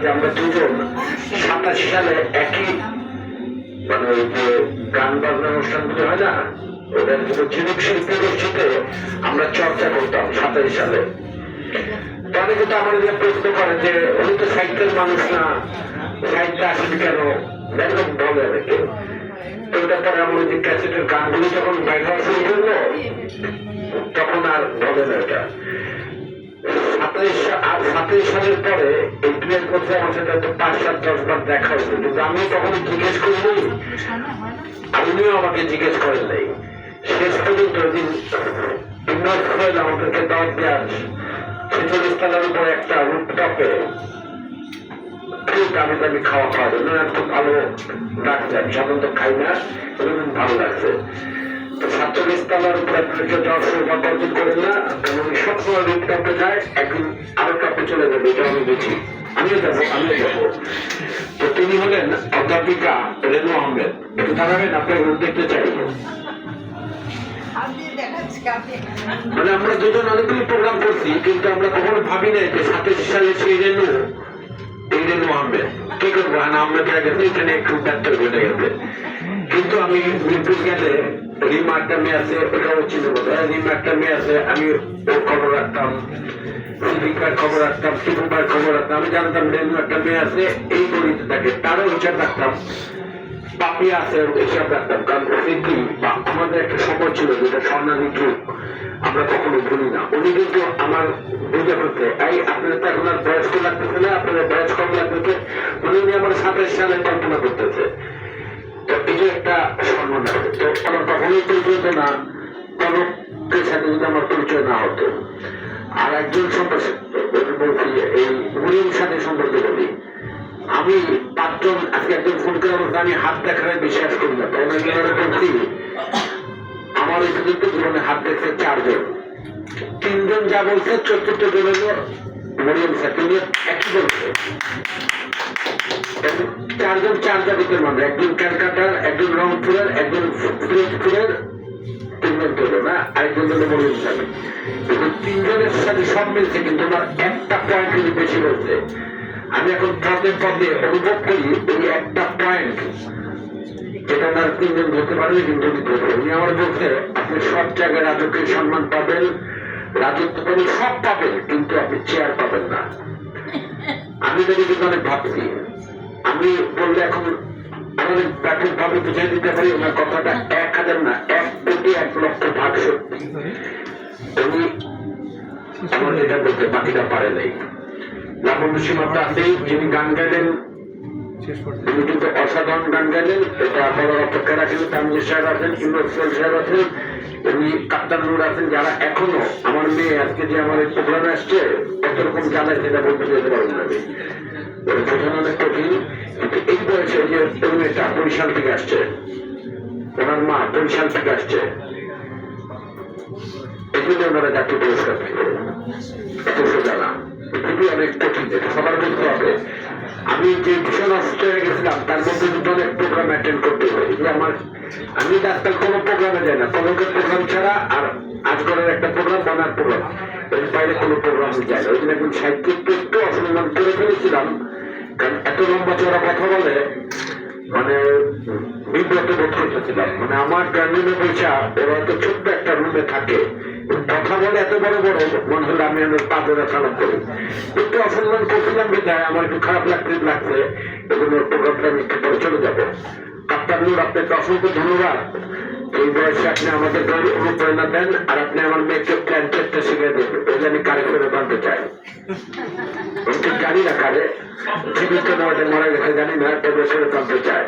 যে আমরা দুজন সাতাশি সালে একই মানে ওই যে গান বাজনা অনুষ্ঠানগুলো হয় না, ওদের কিন্তু যুবক শিল্পী গোষ্ঠীতে আমরা চর্চা করতাম সাতাশি সালে। তো অনেকে তো আমার নিয়ে প্রশ্ন করে যে, উনি তো সাহিত্যের মানুষ না, সাহিত্য আসেন কেন? এরকম বলে অনেকে। তো পরে আমার যে ক্যাসেটের গানগুলো যখন বাইর শুরু করল তখন আর বলে না এটা। সালের পরে এই এক আমার সাথে হয়তো পাঁচ সাত দশ বার দেখা হয়েছে। কিন্তু আমি তখন জিজ্ঞেস করিনি। উনিও আমাকে জিজ্ঞেস করেন নাই। শেষ পর্যন্ত দিন ইমরান সোহেল আমাদেরকে দাওয়াত দেওয়ার ছেচল্লিশ তলার উপর একটা রুপটপে খুব দামি দামি খাওয়া খাওয়া। জন্য খুব ভালো লাগছে। আমি সাধারণত খাই না ভালো লাগছে। তিনি হলেন অধ্যাপিকা রেনু আহমেদ দেখতে মানে আমরা দুজন অনেকগুলো প্রোগ্রাম করছি কিন্তু আমরা কখনো ভাবি নাই যে সাতাশি সালে সেই রেনু এই রেনু আহমেদ কি করব গেছে এখানে একটু ব্যর্থ গেছে কিন্তু আমি মিরপুর গেলে রিমা একটা মেয়ে আছে ওটাও ছিল রিমা একটা মেয়ে আছে, আমি ওর খবর রাখতাম, সিদ্দিকার খবর রাখতাম শিবুবার খবর রাখতাম, আমি জানতাম রেনু একটা মেয়ে আছে, এই গণিতে থাকে, তারও হিসাব রাখতাম পাপি আছে হিসাব রাখতাম, কারণ বা আমাদের একটা সময় ছিল যেটা স্বর্ণালী যুগ আমরা কখনো ভুলি না। উনি কিন্তু আমার বুঝে ফেলতে এই, আপনার তো এখন আর বয়স্ক লাগতেছে না আপনাদের বয়স কম লাগতেছে। উনি উনি আমার সাতাশ সালে কল্পনা করতেছে। এটা একটা আমি পাঁচজন, আজকে একজন ফোন করে বলছে, আমি হাত দেখারে বিশ্বাস করি না। তখন আমি বলছি, আমার এই পর্যন্ত জীবনে হাত দেখছে চারজন। তিনজন যা বলছে, চতুর্থ জন হলো মরিয়ম স্যার তিনি একই চারজন চার জগতের মানুষ, একজন ক্যালকাটার, একজন রংপুরের, একজন ফিরোজপুরের তিনজন হলো না, আরেকজন হলো মরিয়ম সাহেব এবং তিনজনের সাথে সব মিলছে, কিন্তু আমার একটা পয়েন্ট যদি বেশি বলছে আমি এখন পদে পদে অনুভব করি এই একটা পয়েন্ট যেটা ওনার তিনজন ধরতে পারবে, কিন্তু উনি আমার বলছে, আপনি সব জায়গায় রাজকীয় সম্মান পাবেন রাজত্ব পাবেন সব পাবেন, কিন্তু আপনি চেয়ার পাবেন না। আমি কিন্তু অনেক ভাবছি, আমি বললে এখন আমাদের ব্যাপক ভাবে বুঝিয়ে দিতে পারি, ওনার কথাটা এক হাজার না, এক কোটি এক লক্ষ ভাগ সত্যি। উনি আমার এটা বলতে বাকিটা পারে নাই। লাবণ্য সীমাটা আছেই, যিনি গান গাইলেন অসাধারণ গান গাইলেন। এটা বলার অপেক্ষা রাখেন তামিল সাহেব আছেন ইমরান সাহেব আছেন, উনি কাপ্তান আছেন, যারা এখনও আমার মেয়ে আজকে যে আমার প্রোগ্রামে আসছে কত রকম সেটা বলতে যেতে পারবেন না। অনেক কঠিন অনেক কঠিন সবার বলতে হবে। আমি যে ভীষণ অসুস্থ হয়ে গেছিলাম, তার মধ্যে কিন্তু অনেক প্রোগ্রাম অ্যাটেন্ড করতে যে আমার আমি ডাক্তার কোনো প্রোগ্রামে যাই না। কলকের প্রোগ্রাম ছাড়া আর আজগরের একটা প্রোগ্রাম বানার প্রোগ্রাম এর বাইরে কোনো প্রোগ্রাম যায় না। ওই জন্য একজন সাহিত্যিককে একটু অসম্মান করে ফেলেছিলাম। কারণ এত লম্বা চড়া কথা বলে মানে বিব্রত বোধ করতেছিলাম। মানে আমার গ্রামীণে পয়সা ওরা হয়তো ছোট্ট একটা রুমে থাকে। কথা বলে এত বড় বড় মনে হলো আমি আমার পা খারাপ করি। একটু অসম্মান করছিলাম বিদায় আমার একটু খারাপ লাগতে লাগছে এগুলো প্রোগ্রামটা আমি একটু চলে যাব। কাপ্তার নূর, আপনাকে অসংখ্য ধন্যবাদ। এই বয়সে আপনি আমাদের অনুপ্রেরণা দেন, আর আপনি আমার মেয়েকে প্ল্যান চেষ্টা শিখে দেন এটা আমি কারে ফেরত জানতে চাই? জানি না কারে। জীবিত না মারা গেছে, জানি না, তবে ফেরত জানতে চাই।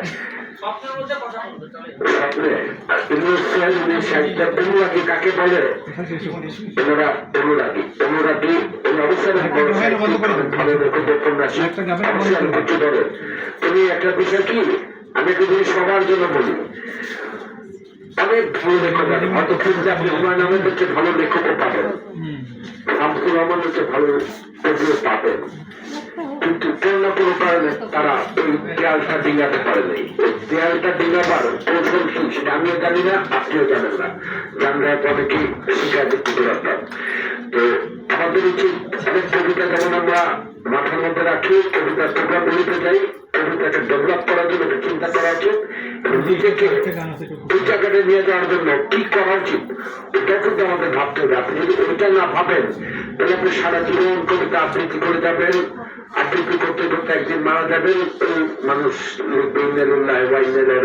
কাকে বলে? অনুরাগী অনুরাগী তুমি একটা বিষয় কি? আমি একটু যদি সবার জন্য বলি। অনেক ভালো লেখক আছে হয়তো খুঁজতে আপনি হুমায়ুন আহমেদ হচ্ছে ভালো লেখকও পাবেন। শামসুর রহমান হচ্ছে ভালো কবিও পাবেন। কিন্তু কোনো কারণে তারা ওই দেয়ালটা ডিঙাতে নাই দেয়ালটা ডিঙাবার কৌশল কি সেটা আমিও জানি না আপনিও জানেন না জানলে কি শিক্ষা দিতে পারতাম তো আমাদের উচিত অনেক কবিতা যেমন আমরা মাথার মধ্যে রাখি কবিতার প্রোগ্রাম বলিতে যাই কবিতাকে ডেভেলপ করার জন্য চিন্তা করা উচিত। নিজেকে ওই জায়গাটা নিয়ে যাওয়ার জন্য কি করা উচিত এটা কিন্তু আমাদের ভাবতে হবে। আপনি যদি ওইটা না ভাবেন তাহলে আপনি সারা জীবন কবিতা আবৃত্তি করে যাবেন আবৃত্তি করতে করতে একদিন মারা যাবেন ওই মানুষ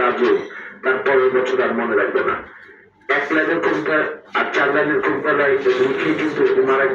রাজু তারপরের বছর আর মনে রাখবে না। এক লাইনের কবিতা আর চার লাইনের কবিতা লিখে কিন্তু মারা